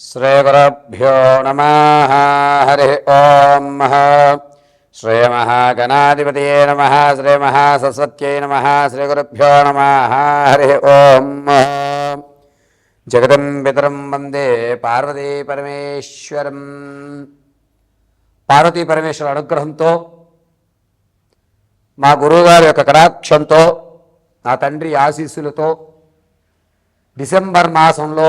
श्रीगुरुभ्यो नमः हरिः ॐ श्रीमहागणाधिपतये नमः श्रीमहासरस्वत्यै नमः श्रीगुरुभ्यो नमः हरिः ॐ జగదం పితరం వందే పార్వతీ పరమేశ్వరం పార్వతీ పరమేశ్వర అనుగ్రహంతో మా గురువుగారి యొక్క కటాక్షంతో నా తండ్రి ఆశీస్సులతో డిసెంబర్ మాసంలో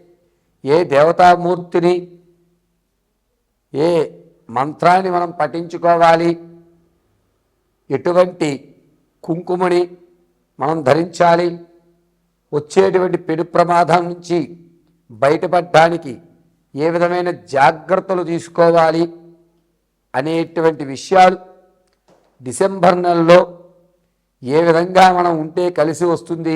ఏ దేవతామూర్తిని ఏ మంత్రాన్ని మనం పఠించుకోవాలి ఎటువంటి కుంకుమని మనం ధరించాలి వచ్చేటువంటి పెను ప్రమాదం నుంచి బయటపడడానికి ఏ విధమైన జాగ్రత్తలు తీసుకోవాలి అనేటువంటి విషయాలు డిసెంబర్ నెలలో ఏ విధంగా మనం ఉంటే కలిసి వస్తుంది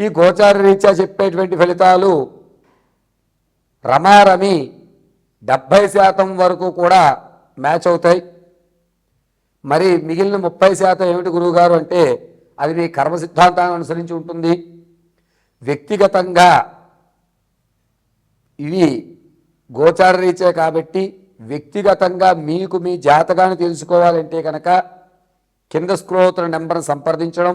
ఈ గోచార రీత్యా చెప్పేటువంటి ఫలితాలు రమారమి డెబ్భై శాతం వరకు కూడా మ్యాచ్ అవుతాయి. మరి మిగిలిన ముప్పై శాతం ఏమిటి గురువుగారు అంటే అది మీ కర్మ సిద్ధాంతాన్ని అనుసరించి ఉంటుంది. వ్యక్తిగతంగా ఇవి గోచార రీత్యా కాబట్టి వ్యక్తిగతంగా మీకు మీ జాతకాన్ని తెలుసుకోవాలంటే కనుక కింద స్క్రోతున్న నెంబర్ను సంప్రదించడం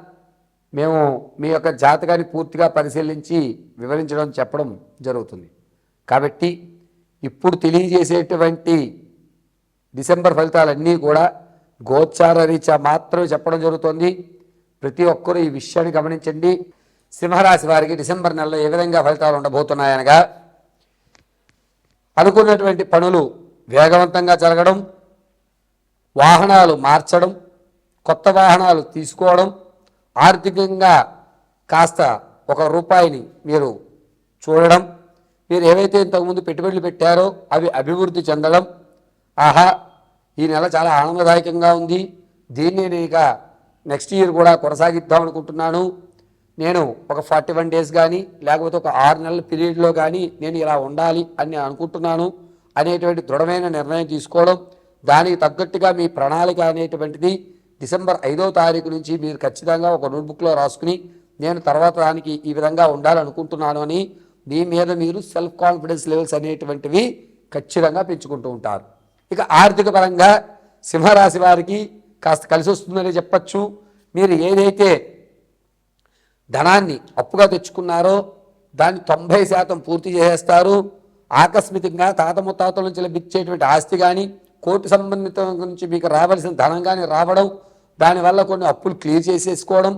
మేము మీ యొక్క జాతకాన్ని పూర్తిగా పరిశీలించి వివరించడం చెప్పడం జరుగుతుంది. కాబట్టి ఇప్పుడు తెలియజేసేటువంటి డిసెంబర్ ఫలితాలన్నీ కూడా గోచార రీత్యా మాత్రమే చెప్పడం జరుగుతుంది. ప్రతి ఒక్కరూ ఈ విషయాన్ని గమనించండి. సింహరాశి వారికి డిసెంబర్ నెలలో ఏ విధంగా ఫలితాలు ఉండబోతున్నాయనగా అనుకున్నటువంటి పనులు వేగవంతంగా జరగడం వాహనాలు మార్చడం కొత్త వాహనాలు తీసుకోవడం ఆర్థికంగా కాస్త ఒక రూపాయిని మీరు చూడడం మీరు ఏవైతే ఇంతకుముందు పెట్టుబడులు పెట్టారో అవి అభివృద్ధి చెందడం ఆహా ఈ నెల చాలా ఆనందదాయకంగా ఉంది. దీన్ని నేను ఇక నెక్స్ట్ ఇయర్ కూడా కొనసాగిద్దాం అనుకుంటున్నాను. నేను ఒక ఫార్టీ వన్ డేస్ కానీ లేకపోతే ఒక ఆరు నెలల పీరియడ్లో కానీ నేను ఇలా ఉండాలి అని నేను అనుకుంటున్నాను. అనేటువంటి దృఢమైన నిర్ణయం తీసుకోవడం దానికి తగ్గట్టుగా మీ ప్రణాళిక అనేటువంటిది డిసెంబర్ ఐదో తారీఖు నుంచి మీరు ఖచ్చితంగా ఒక నోట్బుక్లో రాసుకుని నేను తర్వాత దానికి ఈ విధంగా ఉండాలనుకుంటున్నాను అని మీ మీద మీరు సెల్ఫ్ కాన్ఫిడెన్స్ లెవెల్స్ అనేటువంటివి ఖచ్చితంగా పెంచుకుంటూ ఉంటారు. ఇక ఆర్థిక పరంగా సింహరాశి వారికి కాస్త కలిసి వస్తుందని చెప్పచ్చు. మీరు ఏదైతే ధనాన్ని అప్పుగా తెచ్చుకున్నారో దాన్ని తొంభై శాతం పూర్తి చేసేస్తారు. ఆకస్మికంగా తాత ముత్తాతల నుంచి లభించేటువంటి ఆస్తి కానీ కోర్టు సంబంధిత నుంచి మీకు రావాల్సిన ధనం కానీ రావడం దానివల్ల కొన్ని అప్పులు క్లియర్ చేసేసుకోవడం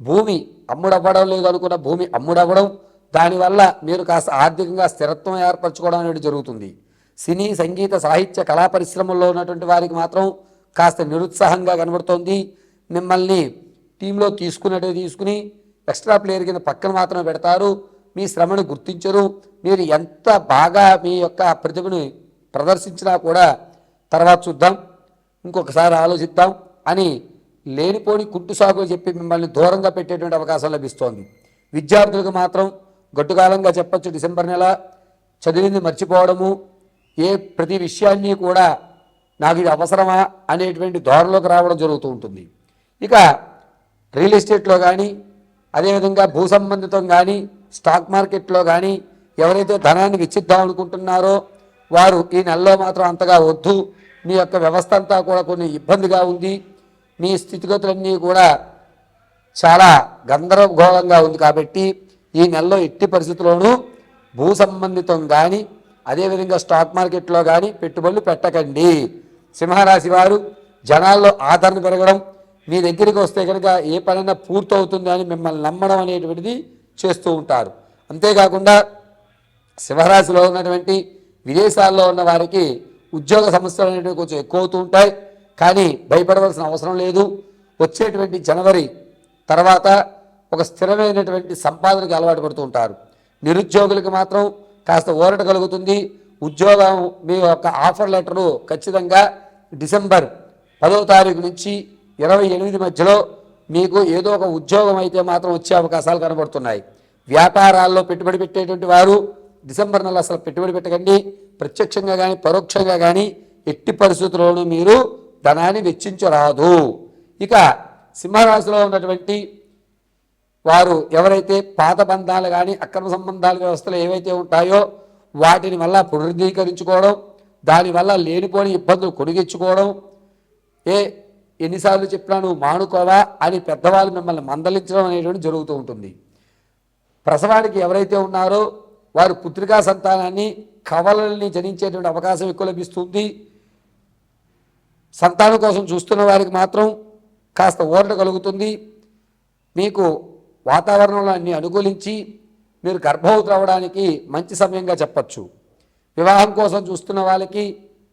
భూమి అమ్ముడవ్వడం లేదు అనుకున్న భూమి అమ్ముడవ్వడం దానివల్ల మీరు కాస్త ఆర్థికంగా స్థిరత్వం ఏర్పరచుకోవడం అనేది జరుగుతుంది. సినీ సంగీత సాహిత్య కళా పరిశ్రమల్లో ఉన్నటువంటి వారికి మాత్రం కాస్త నిరుత్సాహంగా కనబడుతోంది. మిమ్మల్ని టీంలో తీసుకున్నట్టు తీసుకుని ఎక్స్ట్రా ప్లేయర్ కింద పక్కన మాత్రమే పెడతారు. మీ శ్రమను గుర్తించరు. మీరు ఎంత బాగా మీ యొక్క ప్రతిభను ప్రదర్శించినా కూడా తర్వాత చూద్దాం ఇంకొకసారి ఆలోచిద్దాం అని లేనిపోని కుట్టు సాగు చెప్పి మిమ్మల్ని దూరంగా పెట్టేటువంటి అవకాశం లభిస్తోంది. విద్యార్థులకు మాత్రం గట్టుకాలంగా చెప్పొచ్చు డిసెంబర్ నెల చదివింది మర్చిపోవడము ఏ ప్రతి విషయాన్ని కూడా నాకు ఇది అవసరమా అనేటువంటి ధోరణిలోకి రావడం జరుగుతూ ఉంటుంది. ఇక రియల్ ఎస్టేట్లో కానీ అదేవిధంగా భూ సంబంధితం కానీ స్టాక్ మార్కెట్లో కానీ ఎవరైతే ధనాన్ని వెచ్చిద్దాం అనుకుంటున్నారో వారు ఈ నెలలో మాత్రం అంతగా వద్దు. మీ యొక్క వ్యవస్థ అంతా కూడా కొన్ని ఇబ్బందిగా ఉంది. మీ స్థితిగతులన్నీ కూడా చాలా గందరగోళంగా ఉంది కాబట్టి ఈ నెలలో ఎట్టి పరిస్థితుల్లోనూ భూ సంబంధితం కానీ అదేవిధంగా స్టాక్ మార్కెట్లో కానీ పెట్టుబడులు పెట్టకండి. సింహరాశి వారు జనాల్లో ఆదరణ పెరగడం మీ దగ్గరికి వస్తే కనుక ఏ పనైనా పూర్తవుతుంది అని మిమ్మల్ని నమ్మడం అనేటువంటిది చేస్తూ ఉంటారు. అంతేకాకుండా సింహరాశిలో ఉన్నటువంటి విదేశాల్లో ఉన్న వారికి ఉద్యోగ సమస్యలు అనేవి కొంచెం ఎక్కువ అవుతూ ఉంటాయి. కానీ భయపడవలసిన అవసరం లేదు. వచ్చేటువంటి జనవరి తర్వాత ఒక స్థిరమైనటువంటి సంపాదనకి అలవాటు పడుతూ ఉంటారు. నిరుద్యోగులకు మాత్రం కాస్త ఊరట కలుగుతుంది. ఉద్యోగం మీ యొక్క ఆఫర్ లెటరు ఖచ్చితంగా డిసెంబర్ పదో తారీఖు నుంచి ఇరవై ఎనిమిది మధ్యలో మీకు ఏదో ఒక ఉద్యోగం అయితే మాత్రం వచ్చే అవకాశాలు కనబడుతున్నాయి. వ్యాపారాల్లో పెట్టుబడి పెట్టేటువంటి వారు డిసెంబర్ నెల అసలు పెట్టుబడి పెట్టకండి. ప్రత్యక్షంగా కానీ పరోక్షంగా కానీ ఎట్టి పరిస్థితుల్లోనూ మీరు ధనాన్ని వెచ్చించరాదు. ఇక సింహరాశిలో ఉన్నటువంటి వారు ఎవరైతే పాత బంధాలు కానీ అక్రమ సంబంధాల వ్యవస్థలు ఏవైతే ఉంటాయో వాటిని వల్ల పునరుద్ధీకరించుకోవడం దానివల్ల లేనిపోని ఇబ్బందులు కొనిగించుకోవడం ఏ ఎన్నిసార్లు చెప్పినా నువ్వు మానుకోవా అని పెద్దవాళ్ళు మిమ్మల్ని మందలించడం అనేటువంటి జరుగుతూ ఉంటుంది. ప్రసవానికి ఎవరైతే ఉన్నారో వారు పుత్రికా సంతానాన్ని కవలల్ని జనించేటువంటి అవకాశం ఎక్కువ లభిస్తుంది. సంతానం కోసం చూస్తున్న వారికి మాత్రం కాస్త ఊరట కలుగుతుంది. మీకు వాతావరణంలో అన్ని అనుకూలించి మీరు గర్భవతి అవ్వడానికి మంచి సమయంగా చెప్పచ్చు. వివాహం కోసం చూస్తున్న వాళ్ళకి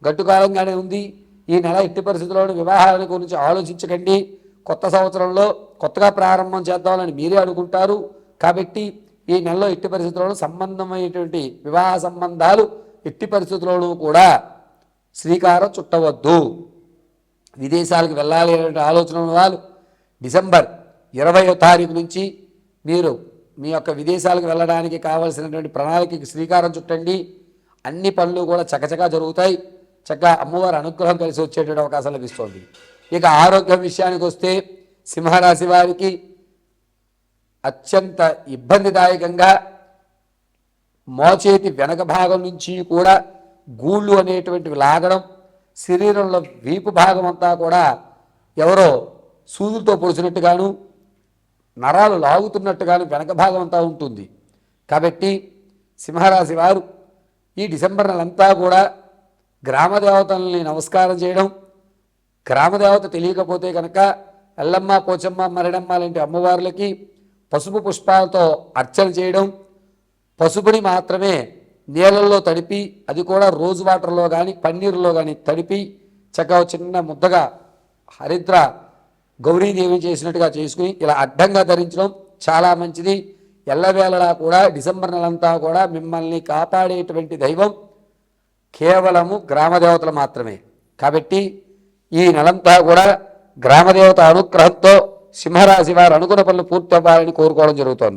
గట్టుకాలంగానే ఉంది. ఈ నెల ఎట్టి పరిస్థితుల్లోనూ వివాహాల గురించి ఆలోచించకండి. కొత్త సంవత్సరంలో కొత్తగా ప్రారంభం చేద్దామని మీరే అనుకుంటారు. కాబట్టి ఈ నెలలో ఎట్టి పరిస్థితుల్లోనూ సంబంధమైనటువంటి వివాహ సంబంధాలు ఎట్టి పరిస్థితుల్లోనూ కూడా శ్రీకారం చుట్టవద్దు. విదేశాలకు వెళ్ళాలి అనే ఆలోచన ఉన్న వాళ్ళు డిసెంబర్ ఇరవయో తారీఖు నుంచి మీరు మీ యొక్క విదేశాలకు వెళ్ళడానికి కావలసినటువంటి ప్రణాళికకి శ్రీకారం చుట్టండి. అన్ని పనులు కూడా చకచకా జరుగుతాయి. చక్కగా అమ్మవారి అనుగ్రహం కలిసి వచ్చేటువంటి అవకాశం లభిస్తుంది. ఇక ఆరోగ్యం విషయానికి వస్తే సింహరాశి వారికి అత్యంత ఇబ్బందిదాయకంగా మోచేతి వెనక భాగం నుంచి కూడా గూళ్ళు అనేటువంటివి లాగడం శరీరంలో వీపు భాగం అంతా కూడా ఎవరో సూదులతో పొడిచినట్టుగాను నరాలు లాగుతున్నట్టుగాను వెనక భాగం అంతా ఉంటుంది. కాబట్టి సింహరాశి వారు ఈ డిసెంబర్ నెలంతా కూడా గ్రామదేవతల్ని నమస్కారం చేయడం గ్రామదేవత తెలియకపోతే కనుక ఎల్లమ్మ పోచమ్మ మరడమ్మ లాంటి అమ్మవార్లకి పసుపు పుష్పాలతో అర్చన చేయడం పసుపుని మాత్రమే నీళ్ళల్లో తడిపి అది కూడా రోజ్ వాటర్లో కానీ పన్నీరులో కానీ తడిపి చక్కగా చిన్న ముద్దగా హరిద్ర గౌరీదేవి చేసినట్టుగా చేసుకుని ఇలా అడ్డంగా ధరించడం చాలా మంచిది. ఎల్లవేళలా కూడా డిసెంబర్ నెలంతా కూడా మిమ్మల్ని కాపాడేటువంటి దైవం కేవలము గ్రామదేవతలు మాత్రమే. కాబట్టి ఈ నెలంతా కూడా గ్రామదేవత అనుగ్రహంతో సింహరాశి వారు అనుకున్న పనులు పూర్తి అవ్వాలని కోరుకోవడం జరుగుతోంది.